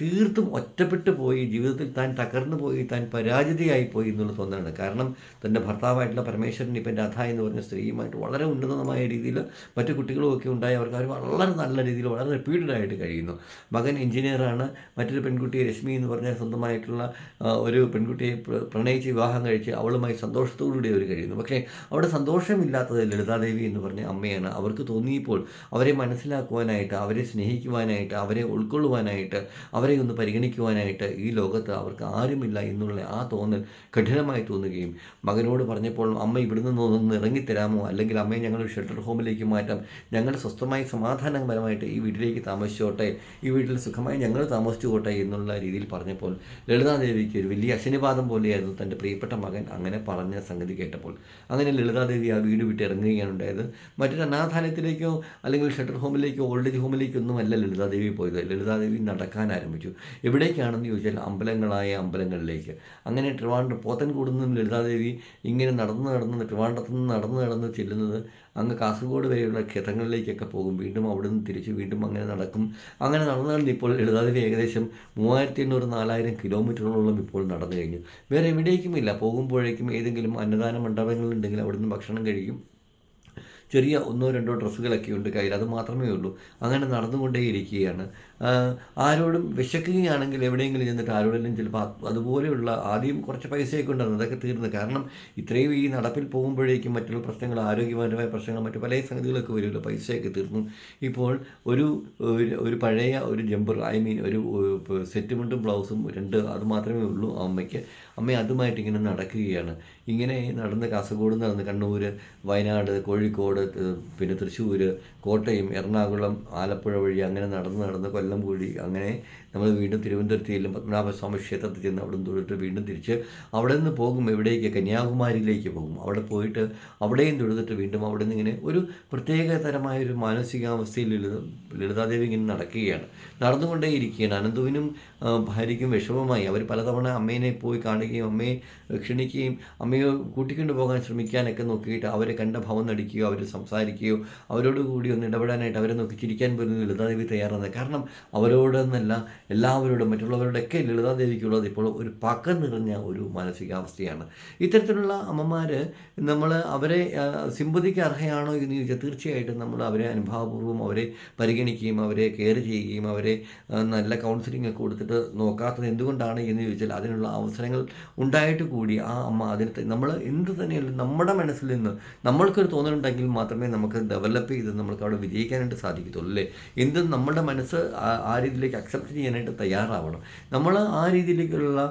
തീർത്തും ഒറ്റപ്പെട്ടു പോയി ജീവിതത്തിൽ താൻ തകർന്നു പോയി താൻ പരാജിതയായി പോയി എന്നുള്ള തോന്നാണ് കാരണം തന്റെ ഭർത്താവായിട്ടുള്ള പരമേശ്വരൻ ഇപ്പം രാധ എന്ന് പറഞ്ഞ സ്ത്രീയുമായിട്ട് വളരെ ഉന്നതമായ രീതിയിൽ മറ്റു കുട്ടികളും ഒക്കെ ഉണ്ടായി അവർക്ക് അവർ വളരെ നല്ല രീതിയിൽ വളരെ റിപ്പീറ്റഡ് ആയിട്ട് കഴിയുന്നു. മകൻ എഞ്ചിനീയറാണ് മറ്റൊരു പെൺകുട്ടി രശ്മി എന്ന് പറഞ്ഞ സ്വന്തമായിട്ടുള്ള ഒരു പെൺകുട്ടിയെ പ്ര- പ്രണയിച്ച് വിവാഹം കഴിച്ച് അവളുമായി സന്തോഷത്തോടുകൂടി അവർ കഴിയുന്നു. പക്ഷേ അവിടെ സന്തോഷമില്ലാത്തത് ലളിതാദേവി എന്ന് പറഞ്ഞ അമ്മയാണ്. അവർക്ക് തോന്നിയപ്പോൾ അവരെ മനസ്സിലാക്കുവാനായിട്ട് അവരെ സ്നേഹിക്കുവാനായിട്ട് അവരെ ഉൾക്കൊള്ളുവാനായിട്ട് അവരെ ഒന്ന് പരിഗണിക്കുവാനായിട്ട് ഈ ലോകത്ത് അവർക്ക് ആരുമില്ല എന്നുള്ള ആ തോന്നൽ കഠിനമായി തോന്നുകയും മകനോട് പറഞ്ഞപ്പോൾ അമ്മ ഇവിടുന്ന് ഒന്ന് ഇറങ്ങിത്തരാമോ? അല്ലെങ്കിൽ അമ്മയെ ഞങ്ങൾ ഷെൽട്ടർ ഹോമിലേക്ക് മാറ്റാം. ഞങ്ങൾ സ്വസ്ഥമായി സമാധാനപരമായിട്ട് ഈ വീട്ടിലേക്ക് താമസിച്ചോട്ടെ ഈ വീട്ടിൽ സുഖമായി ഞങ്ങൾ താമസിച്ചുകൊട്ടെ എന്നുള്ള രീതിയിൽ പറഞ്ഞപ്പോൾ ലളിതാദേവിക്ക് ഒരു വലിയ അശനിവാദം പോലെയായിരുന്നു തന്റെ പ്രിയപ്പെട്ട മകൻ അങ്ങനെ പറഞ്ഞ സംഗതി കേട്ടപ്പോൾ. അങ്ങനെ ലളിതാദേവി ആ വീട് വിട്ട് ഇറങ്ങുകയാണ് ഉണ്ടായത്. മറ്റൊരു അനാഥാലയത്തിലേക്കോ അല്ലെങ്കിൽ ഷട്ടർ ഹോമിലേക്കോ ഓൾഡ് ഏജ് ഹോമിലേക്കോ ഒന്നുമല്ല ലളിതാദേവി പോയത്. ലളിതാദേവി നടക്കാൻ ആരംഭിച്ചു. എവിടേക്കാണെന്ന് ചോദിച്ചാൽ അമ്പലങ്ങളായ അമ്പലങ്ങളിലേക്ക്. അങ്ങനെ ട്രിവാൻഡ്രം പോത്തൻകൂടുന്നതും ലളിതാദേവി ഇങ്ങനെ നടന്ന് നടന്ന് ട്രിവാൻഡ്രത്തു നിന്ന് നടന്ന് നടന്ന് ചെല്ലുന്നത് അങ്ങ് കാസർഗോഡ് വരെയുള്ള ക്ഷേത്രങ്ങളിലേക്കൊക്കെ പോകും. വീണ്ടും അവിടെ നിന്ന് തിരിച്ച് വീണ്ടും അങ്ങനെ നടക്കും. അങ്ങനെ നടന്നു നടന്ന് ഇപ്പോൾ ലളിതാദേവി ഏകദേശം മൂവായിരത്തി എണ്ണൂറ് നാലായിരം കിലോമീറ്ററോളം ഇപ്പോൾ നടന്നു കഴിഞ്ഞു. വേറെ എവിടേക്കുമില്ല. പോകുമ്പോഴേക്കും ഏതെങ്കിലും അന്നദാന മണ്ഡപങ്ങളുണ്ടെങ്കിൽ അവിടെ നിന്ന് ഭക്ഷണം കഴിക്കും. ചെറിയ ഒന്നോ രണ്ടോ ഡ്രസ്സുകളൊക്കെ ഉണ്ട് കയ്യിൽ. അത് മാത്രമേ ഉള്ളൂ. അങ്ങനെ നടന്നുകൊണ്ടേയിരിക്കുകയാണ്. ആരോടും വിശക്കുകയാണെങ്കിൽ എവിടെയെങ്കിലും ചെന്നിട്ട് ആരോടെങ്കിലും ചിലപ്പോൾ അതുപോലെയുള്ള ആദ്യം കുറച്ച് പൈസയൊക്കെ ഉണ്ടായിരുന്നു. അതൊക്കെ തീർന്നു. കാരണം ഇത്രയും ഈ നടപ്പിൽ പോകുമ്പോഴേക്കും മറ്റുള്ള പ്രശ്നങ്ങൾ ആരോഗ്യപരമായ പ്രശ്നങ്ങൾ മറ്റു പല സംഗതികളൊക്കെ വരുമല്ലോ. പൈസയൊക്കെ തീർന്നു. ഇപ്പോൾ ഒരു ഒരു- പഴയ ഒരു ജമ്പർ ഐ മീൻ ഒരു സെറ്റുമുണ്ടും സെറ്റ് മുണ്ടും ബ്ലൗസും രണ്ട് അത് മാത്രമേ ഉള്ളൂ അമ്മയ്ക്ക്. അമ്മ അതുമായിട്ട് ഇങ്ങനെ നടക്കുകയാണ്. ഇങ്ങനെ നടന്ന് കാസർഗോഡ് നടന്ന് കണ്ണൂർ വയനാട് കോഴിക്കോട് പിന്നെ തൃശ്ശൂർ കോട്ടയം എറണാകുളം ആലപ്പുഴ വഴി അങ്ങനെ നടന്ന് നടന്ന് കൊല്ലം കൂടി അങ്ങനെ നമ്മൾ വീണ്ടും തിരുവനന്തപുരത്ത് ചെല്ലും പത്മനാഭസ്വാമി ക്ഷേത്രത്തിൽ ചെന്ന് അവിടെ നിന്ന് തൊഴുതിട്ട് വീണ്ടും തിരിച്ച് അവിടെ നിന്ന് പോകും എവിടേക്ക്? കന്യാകുമാരിയിലേക്ക് പോകും. അവിടെ പോയിട്ട് അവിടെയും തൊഴുതിട്ട് വീണ്ടും അവിടെ നിന്ന് ഇങ്ങനെ ഒരു പ്രത്യേക തരമായ ഒരു മാനസികാവസ്ഥയിൽ ലളിത ലളിതാദേവി ഇങ്ങനെ നടക്കുകയാണ്. നടന്നുകൊണ്ടേയിരിക്കുകയാണ്. അനന്തുവിനും ആ, ഭാര്യയ്ക്കും വിഷമമായി. അവർ പലതവണ അമ്മേനെ പോയി കാണുകയും അമ്മയെ ക്ഷണിക്കുകയും അമ്മയെ കൂട്ടിക്കൊണ്ടു പോകാൻ ശ്രമിക്കാനൊക്കെ നോക്കിയിട്ട് അവരെ കണ്ട ഭവം നടിക്കുകയോ അവർ സംസാരിക്കുകയോ അവരോട് കൂടി ഒന്ന് ഇടപെടാനായിട്ട് അവരെ നോക്കി ചിരിക്കാൻ പോലും ലളിതാദേവി തയ്യാറാണ്. കാരണം അവരോടെന്നല്ല എല്ലാവരോടും മറ്റുള്ളവരോടൊക്കെ ലളിതാദേവിക്കുള്ളത് ഇപ്പോൾ ഒരു പക നിറഞ്ഞ ഒരു മാനസികാവസ്ഥയാണ്. ഇത്തരത്തിലുള്ള അമ്മമാർ നമ്മൾ അവരെ സിമ്പതിക്ക് അർഹയാണോ എന്ന് ചോദിച്ചാൽ തീർച്ചയായിട്ടും നമ്മൾ അവരെ അനുഭാവപൂർവം അവരെ പരിഗണിക്കുകയും അവരെ കെയർ ചെയ്യുകയും അവരെ നല്ല കൗൺസിലിംഗ് ഒക്കെ കൊടുത്തിട്ട് നോക്കാത്തത് എന്തുകൊണ്ടാണ് എന്ന് ചോദിച്ചാൽ അതിനുള്ള അവസരങ്ങൾ ഉണ്ടായിട്ട് കൂടി ആ അമ്മ അതിന് നമ്മൾ എന്ത് തന്നെയല്ല നമ്മുടെ മനസ്സിൽ നിന്ന് നമ്മൾക്കൊരു തോന്നലുണ്ടെങ്കിൽ മാത്രമേ നമുക്ക് ഡെവലപ്പ് ചെയ്ത് നമുക്ക് അവിടെ വിജയിക്കാനായിട്ട് സാധിക്കത്തുള്ളൂ അല്ലേ? എന്ത് നമ്മുടെ മനസ്സ് ആ- രീതിയിലേക്ക് അക്സെപ്റ്റ് ചെയ്യാനായിട്ട് തയ്യാറാവണം. നമ്മൾ ആ രീതിയിലേക്കുള്ള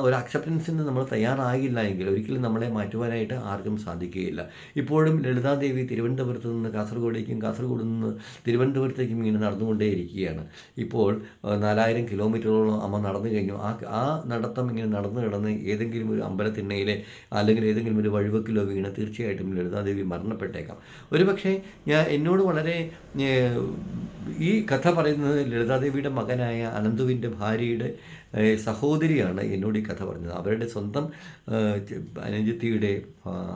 ഒരു അക്സെപ്റ്റൻസിന് നമ്മൾ തയ്യാറായില്ല എങ്കിൽ ഒരിക്കലും നമ്മളെ മാറ്റുവാനായിട്ട് ആർക്കും സാധിക്കുകയില്ല. ഇപ്പോഴും ലളിതാദേവി തിരുവനന്തപുരത്ത് നിന്ന് കാസർഗോഡേക്കും കാസർഗോഡ് നിന്ന് തിരുവനന്തപുരത്തേക്കും ഇങ്ങനെ നടന്നുകൊണ്ടേയിരിക്കുകയാണ്. ഇപ്പോൾ നാലായിരം കിലോമീറ്ററോളം അമ്മ നടന്നു കഴിഞ്ഞു ആ ആ നടത്തം ഇങ്ങനെ നടന്നു കിടന്ന് ഏതെങ്കിലും ഒരു അമ്പലത്തിണ്ണയിലെ അല്ലെങ്കിൽ ഏതെങ്കിലും ഒരു വഴിവക്കിലോ വീണ് തീർച്ചയായിട്ടും ലളിതാദേവി മരണപ്പെട്ടേക്കാം. ഒരു പക്ഷേ ഞാൻ എന്നോട് വളരെ ഈ കഥ പറയുന്നത് ലളിതാദേവിയുടെ മകനായ അനന്തുവിന്റെ ഭാര്യയുടെ സഹോദരിയാണ് എന്നോട് ഈ കഥ പറഞ്ഞത്. അവരുടെ സ്വന്തം അനുജത്തിയുടെ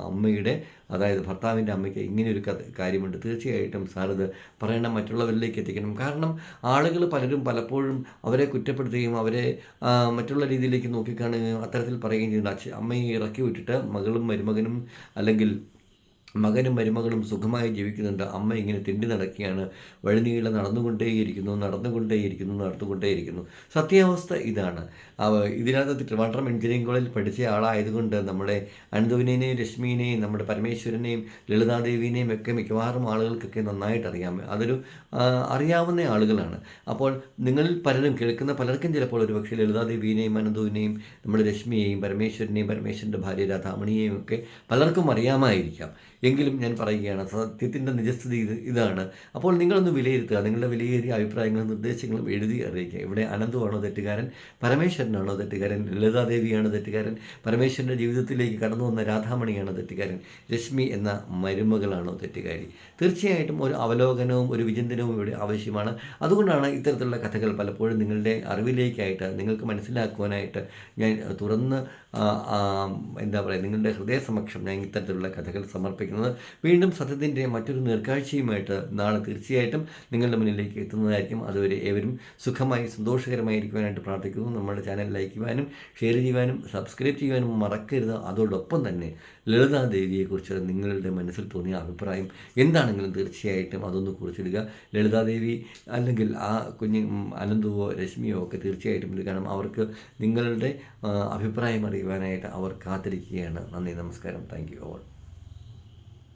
അമ്മയുടെ അതായത് ഭർത്താവിന്റെ അമ്മയ്ക്ക് ഇങ്ങനെയൊരു കഥ കാര്യമുണ്ട്. തീർച്ചയായിട്ടും സാറിത് പറയണം മറ്റുള്ളവരിലേക്ക് എത്തിക്കണം. കാരണം ആളുകൾ പലരും പലപ്പോഴും അവരെ കുറ്റപ്പെടുത്തുകയും അവരെ മറ്റുള്ള രീതിയിലേക്ക് നോക്കിക്കാണുകയും അത്തരത്തിൽ പറയുകയും ചെയ്യുന്നുണ്ട്. അച്ഛ അമ്മയെ ഇറക്കി വിട്ടിട്ട് മകളും മരുമകനും അല്ലെങ്കിൽ മകനും മരുമകളും സുഖമായി ജീവിക്കുന്നുണ്ട്. അമ്മ ഇങ്ങനെ തിണ്ടി നടക്കുകയാണ്. വഴിനീളെ നടന്നുകൊണ്ടേയിരിക്കുന്നു നടന്നുകൊണ്ടേയിരിക്കുന്നു നടന്നുകൊണ്ടേയിരിക്കുന്നു. സത്യാവസ്ഥ ഇതാണ്. ഇതിനകത്ത് ട്രിവാൻഡ്രം എഞ്ചിനീയറിംഗ് കോളേജിൽ പഠിച്ച ആളായതുകൊണ്ട് നമ്മുടെ അനന്തുവിനെയും രശ്മിനെയും നമ്മുടെ പരമേശ്വരനെയും ലളിതാദേവിനെയും ഒക്കെ മിക്കവാറും ആളുകൾക്കൊക്കെ നന്നായിട്ട് അറിയാം അതൊരു അറിയാവുന്ന ആളുകളാണ്. അപ്പോൾ നിങ്ങളിൽ പലരും കേൾക്കുന്ന പലർക്കും ചിലപ്പോൾ ഒരു പക്ഷേ ലളിതാദേവിനെയും അനന്തുവിനെയും നമ്മുടെ രശ്മിയെയും പരമേശ്വരനെയും പരമേശ്വരന്റെ ഭാര്യ രാധാമണിയെയും ഒക്കെ പലർക്കും അറിയാമായിരിക്കാം. എങ്കിലും ഞാൻ പറയുകയാണ് സത്യത്തിന്റെ നിജസ്ഥിതി ഇത് ഇതാണ്. അപ്പോൾ നിങ്ങളൊന്ന് വിലയിരുത്തുക നിങ്ങളുടെ വിലയേറിയ അഭിപ്രായങ്ങളും നിർദ്ദേശങ്ങളും എഴുതി അറിയിക്കുക. ഇവിടെ അനന്തുവാണോ തെറ്റുകാരൻ പരമേശ്വരനാണോ തെറ്റുകാരൻ ലളിതാദേവിയാണോ തെറ്റുകാരൻ പരമേശ്വരന്റെ ജീവിതത്തിലേക്ക് കടന്നു വന്ന രാധാമണിയാണോ തെറ്റുകാരൻ രശ്മി എന്ന മരുമകളാണോ തെറ്റുകാരി? തീർച്ചയായിട്ടും ഒരു അവലോകനവും ഒരു വിചിന്തനവും ഇവിടെ ആവശ്യമാണ്. അതുകൊണ്ടാണ് ഇത്തരത്തിലുള്ള കഥകൾ പലപ്പോഴും നിങ്ങളുടെ അറിവിലേക്കായിട്ട് നിങ്ങൾക്ക് മനസ്സിലാക്കുവാനായിട്ട് ഞാൻ തുറന്ന് എന്താ പറയുക നിങ്ങളുടെ ഹൃദയ സമക്ഷം ഞാൻ ഇത്തരത്തിലുള്ള കഥകൾ സമർപ്പിക്കുന്നത് വീണ്ടും സത്യത്തിന്റെ മറ്റൊരു നേർക്കാഴ്ചയുമായിട്ട് നാളെ തീർച്ചയായിട്ടും നിങ്ങളുടെ മുന്നിലേക്ക് എത്തുന്നതായിരിക്കും. അതുവരെ ഏവരും സുഖമായി സന്തോഷകരമായിരിക്കുവാനായിട്ട് പ്രാർത്ഥിക്കുന്നു. നമ്മുടെ ചാനൽ ലൈക്ക് ചെയ്യുവാനും ഷെയർ ചെയ്യുവാനും സബ്സ്ക്രൈബ് ചെയ്യുവാനും മറക്കരുത്. അതോടൊപ്പം തന്നെ ലളിതാ ദേവിയെക്കുറിച്ച് നിങ്ങളുടെ മനസ്സിൽ തോന്നിയ അഭിപ്രായം എന്താണെങ്കിലും തീർച്ചയായിട്ടും അതൊന്ന് കുറിച്ചിടുക. ലളിതാദേവി അല്ലെങ്കിൽ ആ കുഞ്ഞ് അനന്തുവോ രശ്മിയോ ഒക്കെ തീർച്ചയായിട്ടും ഇത് കാണും. അവർക്ക് നിങ്ങളുടെ അഭിപ്രായം അറിയുവാനായിട്ട് അവർ കാത്തിരിക്കുകയാണ്. നന്ദി നമസ്കാരം. Thank you all.